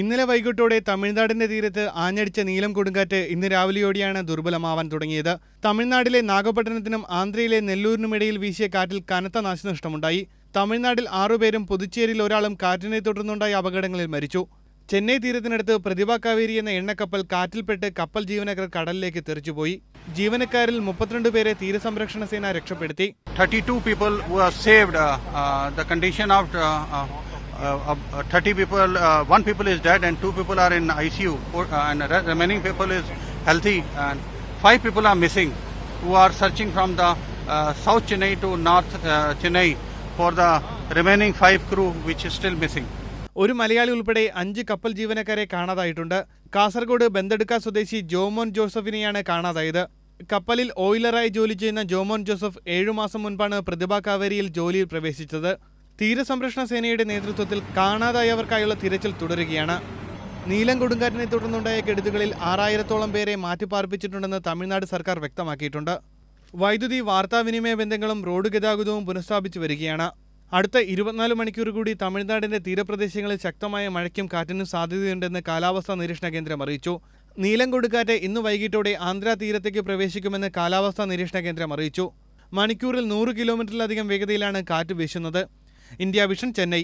ഇന്നലെ വൈകിട്ടോടെ തമിഴ്നാടിന്റെ തീരത്ത് ആഞ്ഞടിച്ച നീലം കൊടുങ്കാറ്റ് ഇന്ന് രാവിലെയോടെയാണ് ദുർബലമാവാൻ തുടങ്ങിയത്. തമിഴ്നാടിലെ നാഗപട്ടണത്തിനും ആന്ധ്രയിലെ നെല്ലൂരിനുമിടയിൽ വീശിയ കാറ്റിൽ കനത്ത നാശനഷ്ടമുണ്ടായി. തമിഴ്നാട്ടിൽ ആറുപേരും പുതുച്ചേരിയിൽ ഒരാളും കാറ്റിനെ തുടർന്നുണ്ടായ അപകടങ്ങളിൽ മരിച്ചു. ചെന്നൈ തീരത്തിനടുത്ത് പ്രതിഭ കാവേരി എന്ന എണ്ണക്കപ്പൽ കാറ്റിൽപ്പെട്ട് കപ്പൽ ജീവനക്കാർ കടലിലേക്ക് തെറിച്ചുപോയി. ജീവനക്കാരിൽ മുപ്പത്തിരണ്ട് പേരെ തീരസംരക്ഷണ സേന രക്ഷപ്പെടുത്തി. 32 people were saved. The condition the uh, uh, uh, 30 people, uh, one people is dead and two people are in ICU, uh, and remaining people is healthy, and five people are missing, who are searching from the uh, South Chennai to North uh, Chennai for the remaining five crew, which is still missing. ഒരു മലയാളി ഉൾപ്പെടെ അഞ്ച് കപ്പൽ ജീവനക്കാരെ കാണാതായിട്ടുണ്ട് കാസർഗോഡ് ബന്തെടുക്ക സ്വദേശി ജോമോൻ ജോസഫിനെയാണ് കാണാതായത് കപ്പലിൽ ഓയിലറായി ജോലി ചെയ്യുന്ന ജോമോൻ ജോസഫ് ഏഴു മാസം മുൻപാണ് പ്രതിഭ കാവേരിയിൽ ജോലിയിൽ പ്രവേശിച്ചത് തീരസംരക്ഷണ സേനയുടെ നേതൃത്വത്തിൽ കാണാതായവർക്കായുള്ള തിരച്ചിൽ തുടരുകയാണ്. നീലം കൊടുങ്കാറ്റിനെ തുടർന്നുണ്ടായ കെടുതികളിൽ ആറായിരത്തോളം പേരെ മാറ്റിപ്പാർപ്പിച്ചിട്ടുണ്ടെന്ന് തമിഴ്നാട് സർക്കാർ വ്യക്തമാക്കിയിട്ടുണ്ട്. വൈദ്യുതി വാർത്താവിനിമയ ബന്ധങ്ങളും റോഡ് ഗതാഗതവും പുനഃസ്ഥാപിച്ചു വരികയാണ്. അടുത്ത ഇരുപത്തിനാല് മണിക്കൂർ കൂടി തമിഴ്നാടിന്റെ തീരപ്രദേശങ്ങളിൽ ശക്തമായ മഴയ്ക്കും കാറ്റിനും സാധ്യതയുണ്ടെന്ന് കാലാവസ്ഥാ നിരീക്ഷണ കേന്ദ്രം അറിയിച്ചു. നീലം കൊടുക്കാറ്റ് ഇന്ന് വൈകിട്ടോടെ ആന്ധ്ര തീരത്തേക്ക് പ്രവേശിക്കുമെന്ന് കാലാവസ്ഥാ നിരീക്ഷണ കേന്ദ്രം അറിയിച്ചു. മണിക്കൂറിൽ നൂറ് കിലോമീറ്ററിലധികം വേഗതയിലാണ് കാറ്റ് വീശുന്നത്. India Vision Chennai.